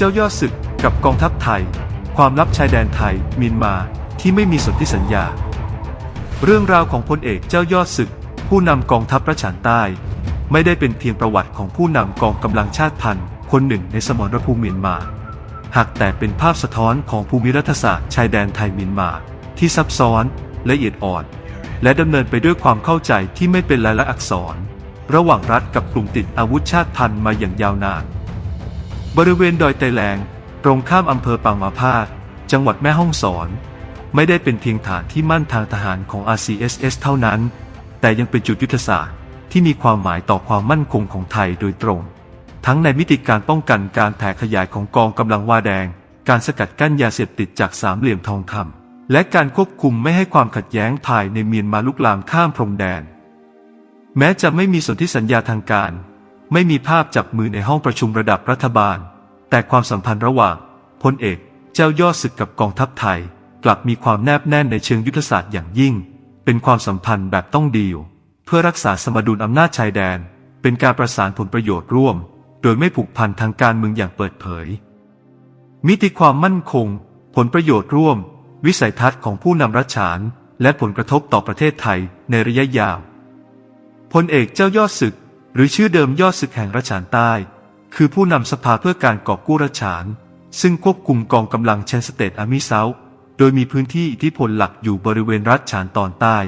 เจ้ายอดศึกกับกองทัพไทย ความลับชายแดนไทยมียนมาที่ไม่มีสนธิสัญญา เรื่องราวของพลเอกเจ้ายอดศึก ผู้นำกองทัพรัชานใต้ ไม่ได้เป็นเพียงประวัติของผู้นำกองกำลังชาติพันธุ์ คนหนึ่งในสมรภูมิเมียนมา หากแต่เป็นภาพสะท้อนของภูมิรัฐศาสตร์ชายแดนไทยเมียนมา ที่ซับซ้อนละเอียดอ่อน และดำเนินไปด้วยความเข้าใจที่ไม่เป็นลายลักษณ์อักษร ระหว่างรัฐกับกลุ่มติดอาวุธชาติพันธุ์มาอย่างยาวนาน บริเวณดอยไตแลง ตรงข้ามอำเภอปางมาพาดจังหวัดแม่ฮ่องสอน ไม่ได้เป็นเพียงฐานที่มั่นทางทหารของ RCSS เท่านั้น แต่ยังเป็นจุดยุทธศาสตร์ที่มีความหมายต่อความมั่นคงของไทยโดยตรง ทั้งในมิติการป้องกันการแผ่ขยายของกองกำลังวาแดง การสกัดกั้นยาเสพติดจากสามเหลี่ยมทองคำและการควบคุมไม่ให้ความขัดแย้งภายในเมียนมาลุกลามข้ามพรมแดน แม้จะไม่มีสนธิสัญญาทางการ ไม่มีภาพจับมือในห้องประชุมระดับรัฐบาล แต่ความสัมพันธ์ระหว่างพลเอกเจ้ายอดศึกกับกองทัพไทย กลับมีความแนบแน่นในเชิงยุทธศาสตร์อย่างยิ่ง เป็นความสัมพันธ์แบบต้องดีลเพื่อรักษาสมดุลอำนาจชายแดน เป็นการประสานผลประโยชน์ร่วม โดยไม่ผูกพันทางการเมืองอย่างเปิดเผย มิติความมั่นคง ผลประโยชน์ร่วม วิสัยทัศน์ของผู้นำรัฐฉาน และผลกระทบต่อประเทศไทยในระยะยาวพลเอกเจ้ายอดศึก หรือชื่อเดิมยอดศึกแห่งรัชานใต้ คือผู้นำสภาเพื่อการกอบกู้รัชาน ซึ่งควบคุมกองกำลังเชนสเตตอาร์มิเซาโดยมีพื้นที่อิทธิพลหลักอยู่บริเวณรัฐฉานตอนใต้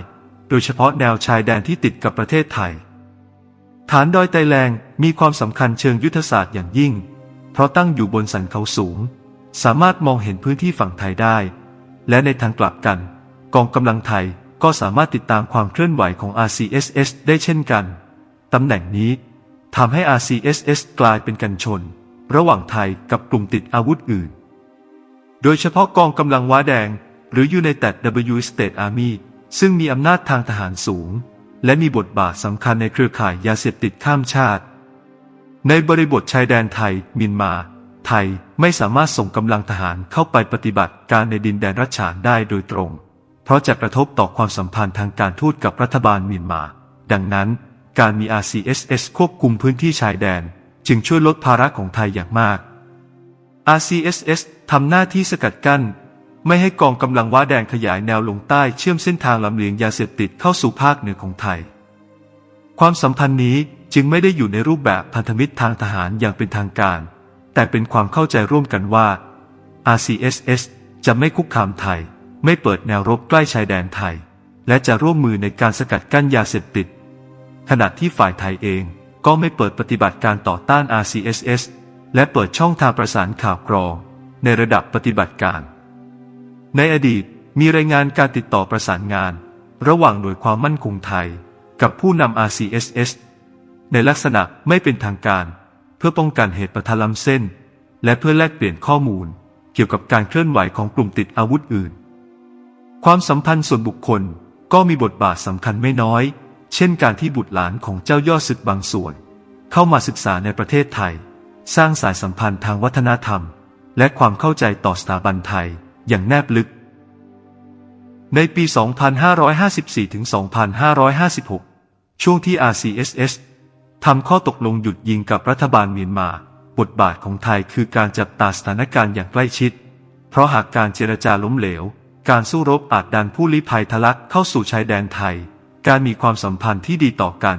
โดยเฉพาะแนวชายแดนที่ติดกับประเทศไทย ฐานดอยไตแลงมีความสำคัญเชิงยุทธศาสตร์อย่างยิ่ง เพราะตั้งอยู่บนสันเขาสูง สามารถมองเห็นพื้นที่ฝั่งไทยได้ และในทางกลับกัน กองกำลังไทยก็สามารถติดตามความเคลื่อนไหวของ RCSS ได้เช่นกัน ตำแหน่งนี้ทำให้ RCSS กลายเป็นกันชน ระหว่างไทยกับกลุ่มติดอาวุธอื่น โดยเฉพาะกองกำลังว้าแดง หรือ United W State Army ซึ่งมีอำนาจทางทหารสูง และมีบทบาทสำคัญในเครือข่ายยาเสพติดข้ามชาติ ในบริบทชายแดนไทยมินมา ไทยไม่สามารถส่งกำลังทหารเข้าไปปฏิบัติการในดินแดนรัชฉานได้โดยตรง เพราะจะกระทบต่อความสัมพันธ์ทางการทูตกับรัฐบาลมียนมา ดังนั้น การมี RCSS ควบคุมพื้นที่ชายแดน จึงช่วยลดภาระของไทยอย่างมาก RCSS ทำหน้าที่สกัดกั้น ไม่ให้กองกำลังว้าแดงขยายแนวลงใต้เชื่อมเส้นทางลำเลียงยาเสพติดเข้าสู่ภาคเหนือของไทย ความสัมพันธ์นี้จึงไม่ได้อยู่ในรูปแบบพันธมิตรทางทหารอย่างเป็นทางการ แต่เป็นความเข้าใจร่วมกันว่า RCSS จะไม่คุกคามไทย ไม่เปิดแนวรบใกล้ชายแดนไทย และจะร่วมมือในการสกัดกั้นยาเสพติด ขณะที่ฝ่ายไทยเองก็ไม่เปิดปฏิบัติการต่อต้าน RCSS และเปิดช่องทางประสานข่าวกรอง ในระดับปฏิบัติการ ในอดีตมีรายงานการติดต่อประสานงาน ระหว่างหน่วยความมั่นคงไทย กับผู้นำ RCSS ในลักษณะไม่เป็นทางการ เพื่อป้องกันเหตุประทะล้ำเส้น และเพื่อแลกเปลี่ยนข้อมูล เกี่ยวกับการเคลื่อนไหวของกลุ่มติดอาวุธอื่น ความสัมพันธ์ส่วนบุคคลก็มีบทบาทสำคัญไม่น้อย เช่นการที่บุตรหลานของเจ้ายอดศึกบางส่วน เข้ามาศึกษาในประเทศไทย สร้างสายสัมพันธ์ทางวัฒนธรรม และความเข้าใจต่อสถาบันไทยอย่างแนบลึก ในปี 2554-2556 ช่วงที่ RCSS ทำข้อตกลงหยุดยิงกับรัฐบาลเมียนมา บทบาทของไทยคือการจับตาสถานการณ์อย่างใกล้ชิด เพราะหากการเจรจาล้มเหลว การสู้รบอาจดันผู้ลี้ภัยทะลักเข้าสู่ชายแดนไทย การมีความสัมพันธ์ที่ดีต่อกัน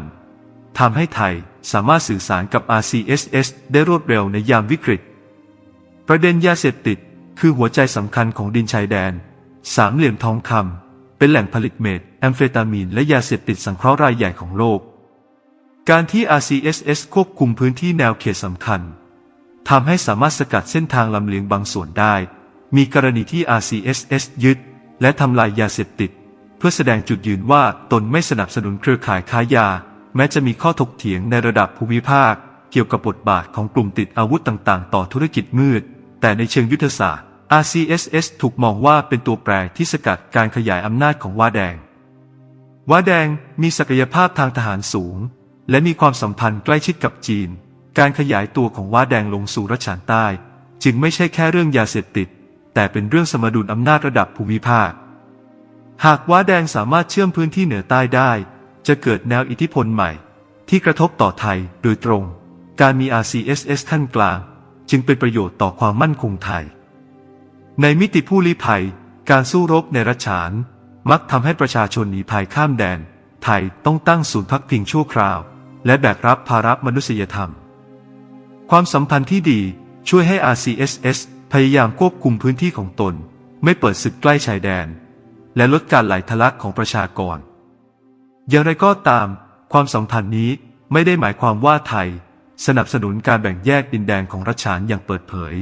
ทำให้ไทยสามารถสื่อสารกับ RCSS ได้รวดเร็วในยามวิกฤต ประเด็นยาเสพติด คือหัวใจสำคัญของดินชายแดน สามเหลี่ยมทองคำเป็นแหล่งผลิตเมทแอมเฟตามีน และยาเสพติดสังเคราะห์รายใหญ่ของโลก การที่ RCSS ควบคุมพื้นที่แนวเขตสำคัญทำให้สามารถสกัดเส้นทางลำเลียงบางส่วนได้ มีกรณีที่ RCSS ยึด และทำลายยาเสพติด พื่อแสดงจุดยืนว่าตนไม่สนับสนุนเครือข่ายค้ายา แม้จะมีข้อถกเถียงในระดับภูมิภาค เกี่ยวกับบทบาทของกลุ่มติดอาวุธต่างๆ ต่อธุรกิจมืด แต่ในเชิงยุทธศาสตร์ RCSS ถูกมองว่าเป็นตัวแปรที่สกัดการขยายอำนาจของว้าแดง ว้าแดงมีศักยภาพทางทหารสูง และมีความสัมพันธ์ใกล้ชิดกับจีน การขยายตัวของว้าแดงลงสู่รัชานใต้ จึงไม่ใช่แค่เรื่องยาเสพติด แต่เป็นเรื่องสมดุลอำนาจระดับภูมิภาค หากว้าแดงสามารถเชื่อมพื้นที่เหนือใต้ได้ จะเกิดแนวอิทธิพลใหม่ ที่กระทบต่อไทยโดยตรง การมี RCSS ขั้นกลาง จึงเป็นประโยชน์ต่อความมั่นคงไทย ในมิติผู้ลี้ภัย การสู้รบในรัชฉาน มักทำให้ประชาชนหนีภัยข้ามแดน ไทยต้องตั้งศูนย์พักพิงชั่วคราว และแบกรับภาระมนุษยธรรม ความสัมพันธ์ที่ดีช่วยให้ RCSS พยายามควบคุมพื้นที่ของตน ไม่เปิดศึกใกล้ชายแดน และลดการไหลทะลักของประชากร อย่างไรก็ตาม ความสัมพันธ์นี้ไม่ได้หมายความว่าไทย สนับสนุนการแบ่งแยกดินแดนของรัชฉานอย่างเปิดเผย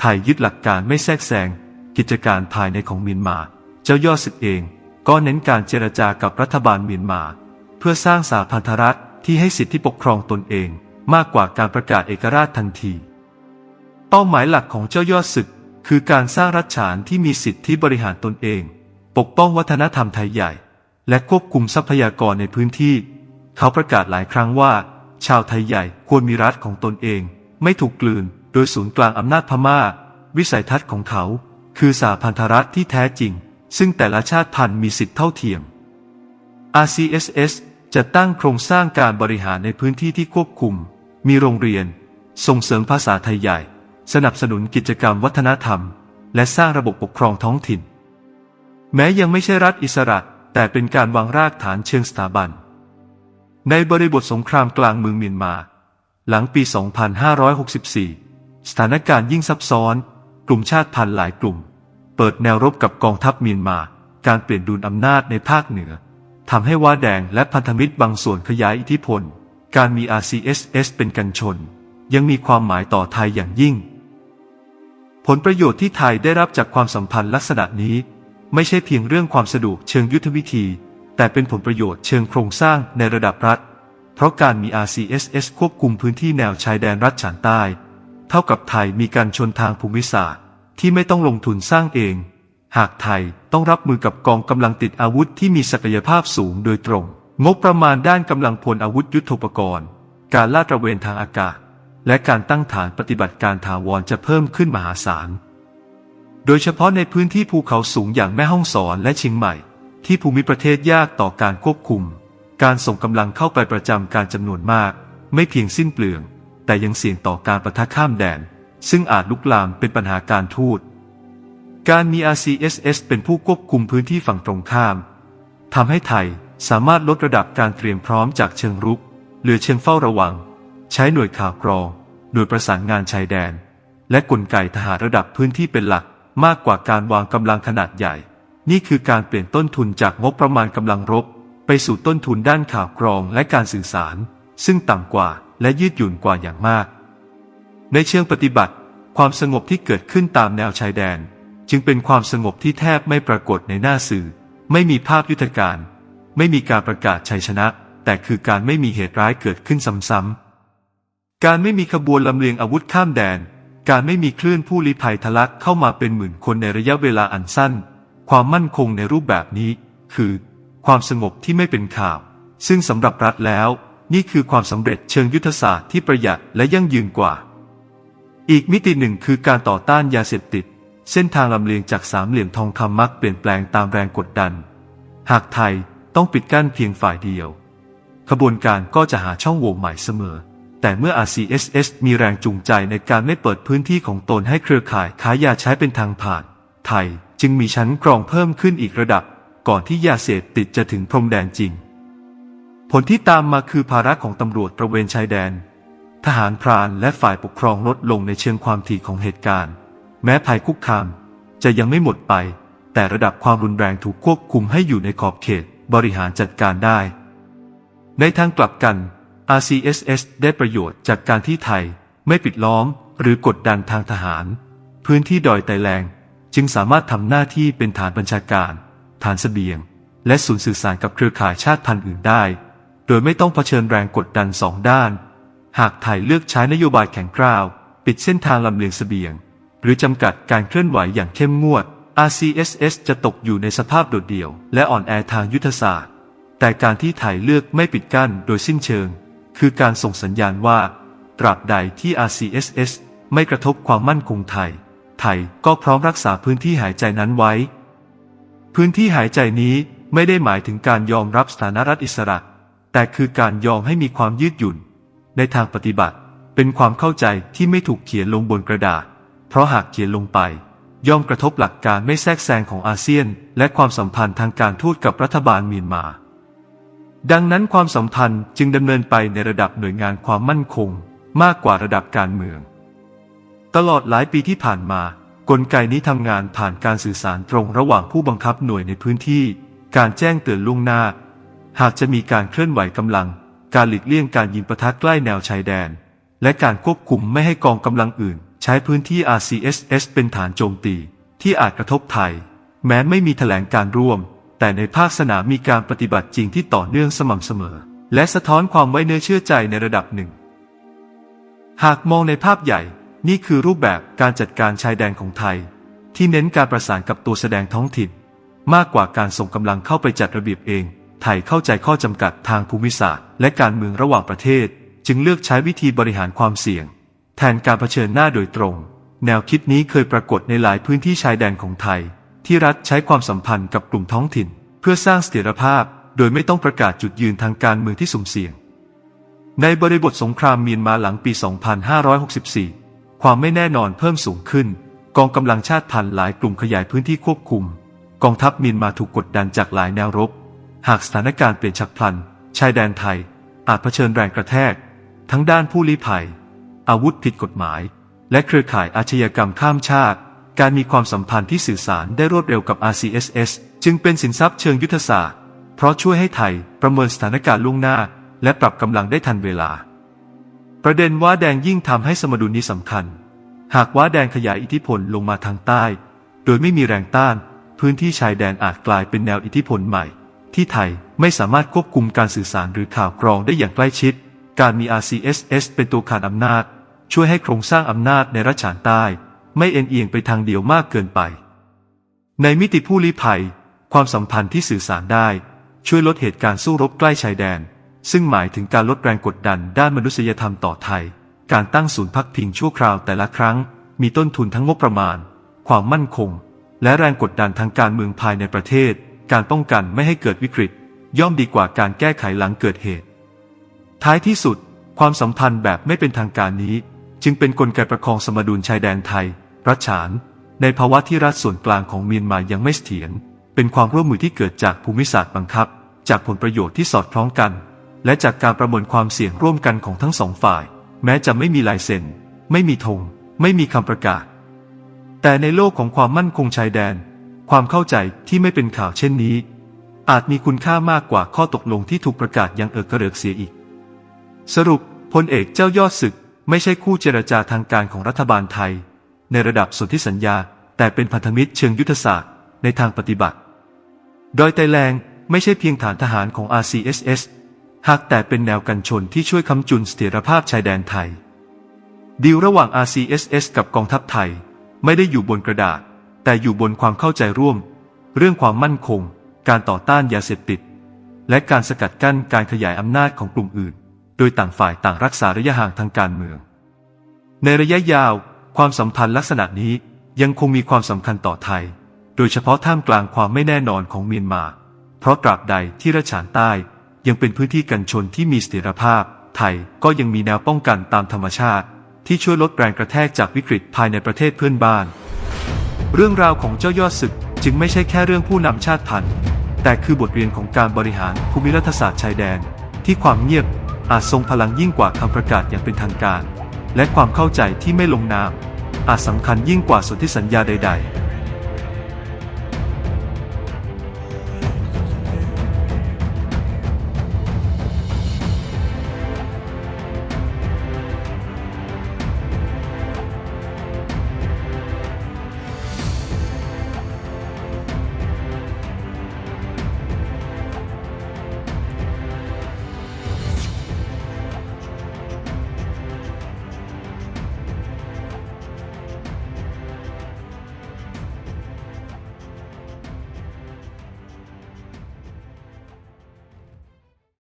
ไทยยึดหลักการไม่แทรกแซงกิจการภายในของเมียนมา เจ้ายอดศึกเองก็เน้นการเจรจากับรัฐบาลเมียนมา เพื่อสร้างสาพันธรัฐที่ให้สิทธิปกครองตนเองมากกว่าการประกาศเอกราชทันที เป้าหมายหลักของเจ้ายอดศึก คือการสร้างรัฐฉานที่มีสิทธิบริหารตนเอง ปกป้องวัฒนธรรมไทยใหญ่ และควบคุมทรัพยากรในพื้นที่ เขาประกาศหลายครั้งว่า ชาวไทยใหญ่ควรมีรัฐของตนเอง ไม่ถูกกลืน โดยศูนย์กลางอำนาจพม่า วิสัยทัศน์ของเขา คือสาพันธรัฐที่แท้จริง ซึ่งแต่ละชาติพันธุ์มีสิทธิเท่าเทียม RCSS จะตั้งโครงสร้างการบริหารในพื้นที่ที่ควบคุม มีโรงเรียน ส่งเสริมภาษาไทยใหญ่ สนับสนุนกิจกรรมวัฒนธรรม และสร้างระบบปกครองท้องถิ่น แม้ยังไม่ใช่รัฐอิสระ แต่เป็นการวางรากฐานเชิงสถาบัน ในบริบทสงครามกลางเมืองเมียนมา หลังปี 2564 สถานการณ์ยิ่งซับซ้อน กลุ่มชาติพันธุ์หลายกลุ่ม เปิดแนวรบกับกองทัพเมียนมา การเปลี่ยนดุลอำนาจในภาคเหนือทำให้ว่าแดงและพันธมิตรบางส่วนขยายอิทธิพล การมี RCSS เป็นกันชน ยังมีความหมายต่อไทยอย่างยิ่ง ผลประโยชน์ที่ไทยได้รับจากความสัมพันธ์ลักษณะนี้ ไม่ใช่เพียงเรื่องความสะดวกเชิงยุทธวิธี แต่เป็นผลประโยชน์เชิงโครงสร้างในระดับรัฐ เพราะการมี RCSS ควบคุมพื้นที่แนวชายแดนรัฐฉานใต้ เท่ากับไทยมีการชนทางภูมิศาสตร์ที่ไม่ต้องลงทุนสร้างเอง หากไทยต้องรับมือกับกองกำลังติดอาวุธที่มีศักยภาพสูงโดยตรง งบประมาณด้านกำลังพลอาวุธยุทโธปกรณ์ การลาดตระเวนทางอากาศ และการตั้งฐานปฏิบัติการถาวรจะเพิ่มขึ้นมหาศาล โดยเฉพาะในพื้นที่ภูเขาสูงอย่างแม่ฮ่องสอนและเชียงใหม่ ที่ภูมิประเทศยากต่อการควบคุม การส่งกำลังเข้าไปประจำการจำนวนมาก ไม่เพียงสิ้นเปลือง แต่ยังเสี่ยงต่อการประทะข้ามแดน ซึ่งอาจลุกลามเป็นปัญหาการทูต การมี RCSS เป็นผู้ควบคุมพื้นที่ฝั่งตรงข้ามทำให้ไทยสามารถลดระดับการเตรียมพร้อมจากเชิงรุกหลือเชิงเฝ้าระวัง ใช้หน่วยข่าวกรอง หน่วยประสานงานชายแดน และกลไกทหารระดับพื้นที่เป็นหลัก มากกว่าการวางกำลังขนาดใหญ่ นี่คือการเปลี่ยนต้นทุนจากงบประมาณกำลังรบ ไปสู่ต้นทุนด้านข่าวกรองและการสื่อสาร ซึ่งต่ำกว่าและยืดหยุ่นกว่าอย่างมาก ในเชิงปฏิบัติ ความสงบที่เกิดขึ้นตามแนวชายแดน จึงเป็นความสงบที่แทบไม่ปรากฏในหน้าสื่อ ไม่มีภาพยุทธการ ไม่มีการประกาศชัยชนะ แต่คือการไม่มีเหตุร้ายเกิดขึ้นซ้ำๆการไม่มีขบวนลำเลียงอาวุธข้ามแดน การไม่มีคลื่นผู้ลี้ภัยทะลักเข้ามาเป็นหมื่นคนในระยะเวลาอันสั้น ความมั่นคงในรูปแบบนี้ คือ ความสงบที่ไม่เป็นข่าว ซึ่งสำหรับรัฐแล้ว นี่คือความสำเร็จเชิงยุทธศาสตร์ที่ประหยัดและยั่งยืนกว่า อีกมิติหนึ่งคือการต่อต้านยาเสพติด เส้นทางลำเลียงจากสามเหลี่ยมทองคำมักเปลี่ยนแปลงตามแรงกดดัน หากไทยต้องปิดกั้นเพียงฝ่ายเดียว ขบวนการก็จะหาช่องโหว่ใหม่เสมอ แต่เมื่อ RCSS มีแรงจูงใจในการไม่เปิดพื้นที่ของตนให้เครือข่ายค้ายาใช้เป็นทางผ่าน ไทยจึงมีชั้นกรองเพิ่มขึ้นอีกระดับ ก่อนที่ยาเสพติดจะถึงพรมแดนจริง ผลที่ตามมาคือภาระของตำรวจตระเวนชายแดน ทหารพรานและฝ่ายปกครองลดลงในเชิงความถี่ของเหตุการณ์ แม้ภัยคุกคามจะยังไม่หมดไป แต่ระดับความรุนแรงถูกควบคุมให้อยู่ในขอบเขตบริหารจัดการได้ ในทางกลับกัน RCSS ได้ประโยชน์จากการที่ไทยไม่ปิดล้อมหรือกดดันทางทหาร พื้นที่ดอยไตแลงจึงสามารถทำหน้าที่เป็นฐานบัญชาการ ฐานเสบียง และศูนย์สื่อสารกับเครือข่ายชาติพันธุ์อื่นได้ โดยไม่ต้องเผชิญแรงกดดันสองด้าน หากไทยเลือกใช้นโยบายแข็งกร้าว ปิดเส้นทางลำเลียงเสบียง หรือจำกัดการเคลื่อนไหวอย่างเข้มงวด RCSS จะตกอยู่ในสภาพโดดเดี่ยว และอ่อนแอทางยุทธศาสตร์ แต่การที่ไทยเลือกไม่ปิดกั้นโดยสิ้นเชิง คือการส่งสัญญาณว่า ตราบใดที่ RCSS ไม่กระทบความมั่นคงไทย ไทยก็พร้อมรักษาพื้นที่หายใจนั้นไว้ พื้นที่หายใจนี้ไม่ได้หมายถึงการยอมรับสถานะรัฐอิสระ แต่คือการยอมให้มีความยืดหยุ่น ในทางปฏิบัติเป็นความเข้าใจที่ไม่ถูกเขียนลงบนกระดาษ เพราะหากเขียนลงไป ย่อมกระทบหลักการไม่แทรกแซงของอาเซียน และความสัมพันธ์ทางการทูตกับรัฐบาลเมียนมา ดังนั้นความสัมพันธ์จึงดำเนินไปในระดับหน่วยงานความมั่นคง มากกว่าระดับการเมือง ตลอดหลายปีที่ผ่านมา กลไกนี้ทำงานผ่านการสื่อสารตรงระหว่างผู้บังคับหน่วยในพื้นที่ การแจ้งเตือนล่วงหน้า หากจะมีการเคลื่อนไหวกำลัง การหลีกเลี่ยงการยิงปะทะใกล้แนวชายแดน และการควบคุมไม่ให้กองกำลังอื่น ใช้พื้นที่ RCSS เป็นฐานโจมตี ที่อาจกระทบไทย แม้ไม่มีแถลงการร่วม แต่ในภาคสนามมีการปฏิบัติจริงที่ต่อเนื่องสม่ำเสมอ และสะท้อนความไว้เนื้อเชื่อใจในระดับหนึ่ง หากมองในภาพใหญ่ นี่คือรูปแบบการจัดการชายแดนของไทย ที่เน้นการประสานกับตัวแสดงท้องถิ่น มากกว่าการส่งกำลังเข้าไปจัดระเบียบเอง ไทยเข้าใจข้อจำกัดทางภูมิศาสตร์ และการเมืองระหว่างประเทศ จึงเลือกใช้วิธีบริหารความเสี่ยง แทนการเผชิญหน้าโดยตรง แนวคิดนี้เคยปรากฏในหลายพื้นที่ชายแดนของไทย ที่รัฐใช้ความสัมพันธ์กับกลุ่มท้องถิ่น เพื่อสร้างเสถียรภาพ โดยไม่ต้องประกาศจุดยืนทางการเมืองที่สุ่มเสี่ยง ในบริบทสงครามเมียนมาหลังปี 2564 ความไม่แน่นอนเพิ่มสูงขึ้น กองกำลังชาติพันธุ์หลายกลุ่มขยายพื้นที่ควบคุม กองทัพเมียนมาถูกกดดันจากหลายแนวรบ หากสถานการณ์เปลี่ยนฉับพลัน ชายแดนไทย อาจเผชิญแรงกระแทก ทั้งด้านผู้ลี้ภัย อาวุธผิดกฎหมาย และเครือข่ายอาชญากรรมข้ามชาติ การมีความสัมพันธ์ที่สื่อสารได้รวดเร็วกับ RCSS จึงเป็นสินทรัพย์เชิงยุทธศาสตร์ เพราะช่วยให้ไทยประเมินสถานการณ์ล่วงหน้า และปรับกำลังได้ทันเวลา ประเด็นว่าแดงยิ่งทำให้สมดุลนี้สำคัญ หากว่าแดงขยายอิทธิพลลงมาทางใต้ โดยไม่มีแรงต้าน พื้นที่ชายแดนอาจกลายเป็นแนวอิทธิพลใหม่ ที่ไทยไม่สามารถควบคุมการสื่อสารหรือข่าวกรองได้อย่างใกล้ชิด การมี RCSS เป็นตัวขานอำนาจ ช่วยให้โครงสร้างอำนาจในรัชฉานใต้ ไม่เอ็นเอียงไปทางเดียวมากเกินไป ในมิติผู้ลี้ภัย ความสัมพันธ์ที่สื่อสารได้ ช่วยลดเหตุการณ์สู้รบใกล้ชายแดน ซึ่งหมายถึงการลดแรงกดดันด้านมนุษยธรรมต่อไทย การตั้งศูนย์พักพิงชั่วคราวแต่ละครั้ง มีต้นทุนทั้งงบประมาณ ความมั่นคง และแรงกดดันทางการเมืองภายในประเทศ การป้องกันไม่ให้เกิดวิกฤต ย่อมดีกว่าการแก้ไขหลังเกิดเหตุ ท้ายที่สุดความสัมพันธ์แบบไม่เป็นทางการนี้ จึงเป็นกลไกประคองสมดุลชายแดนไทย รัชฉาน ในภาวะที่รัฐส่วนกลางของเมียนมายังไม่เสถียรเป็นความร่วมมือที่เกิดจากภูมิศาสตร์บังคับ จากผลประโยชน์ที่สอดคล้องกัน และจากการประเมินความเสี่ยงร่วมกันของทั้งสองฝ่าย แม้จะไม่มีลายเซ็น ไม่มีธง ไม่มีคำประกาศ แต่ในโลกของความมั่นคงชายแดน ความเข้าใจที่ไม่เป็นข่าวเช่นนี้ อาจมีคุณค่ามากกว่าข้อตกลงที่ถูกประกาศอยังเอิกกระเริกเสียอีก สรุปพลเอกเจ้ายอดศึก ไม่ใช่คู่เจรจาทางการของรัฐบาลไทย ในระดับสนธิสัญญา แต่เป็นพันธมิตรเชิงยุทธศาสตร์ ในทางปฏิบัติ ดอยไตแลงไม่ใช่เพียงฐานทหารของ RCSS หากแต่เป็นแนวกันชนที่ช่วยค้ำจุนเสถียรภาพชายแดนไทย ดีลระหว่าง RCSS กับกองทัพไทย ไม่ได้อยู่บนกระดาษ แต่อยู่บนความเข้าใจร่วม เรื่องความมั่นคง การต่อต้านยาเสพติด และการสกัดกั้นการขยายอำนาจของกลุ่มอื่น โดยต่างฝ่ายต่างรักษาระยะห่างทางการเมือง ในระยะยาว ความสัมพันธ์ลักษณะนี้ยังคงมีความสำคัญต่อไทย โดยเฉพาะท่ามกลางความไม่แน่นอนของเมียนมา เพราะตราบใดที่รัชฉานใต้ยังเป็นพื้นที่กันชนที่มีเสถียรภาพ ไทยก็ยังมีแนวป้องกันตามธรรมชาติ ที่ช่วยลดแรงกระแทกจากวิกฤตภายในประเทศเพื่อนบ้าน เรื่องราวของเจ้ายอดศึกจึงไม่ใช่แค่เรื่องผู้นำชาติพันธุ์ แต่คือบทเรียนของการบริหารภูมิรัฐศาสตร์ชายแดน ที่ความเงียบอาจทรงพลังยิ่งกว่าคำประกาศอย่างเป็นทางการ และความเข้าใจที่ไม่ลงนามอาจสำคัญยิ่งกว่าสนธิสัญญาใด ๆ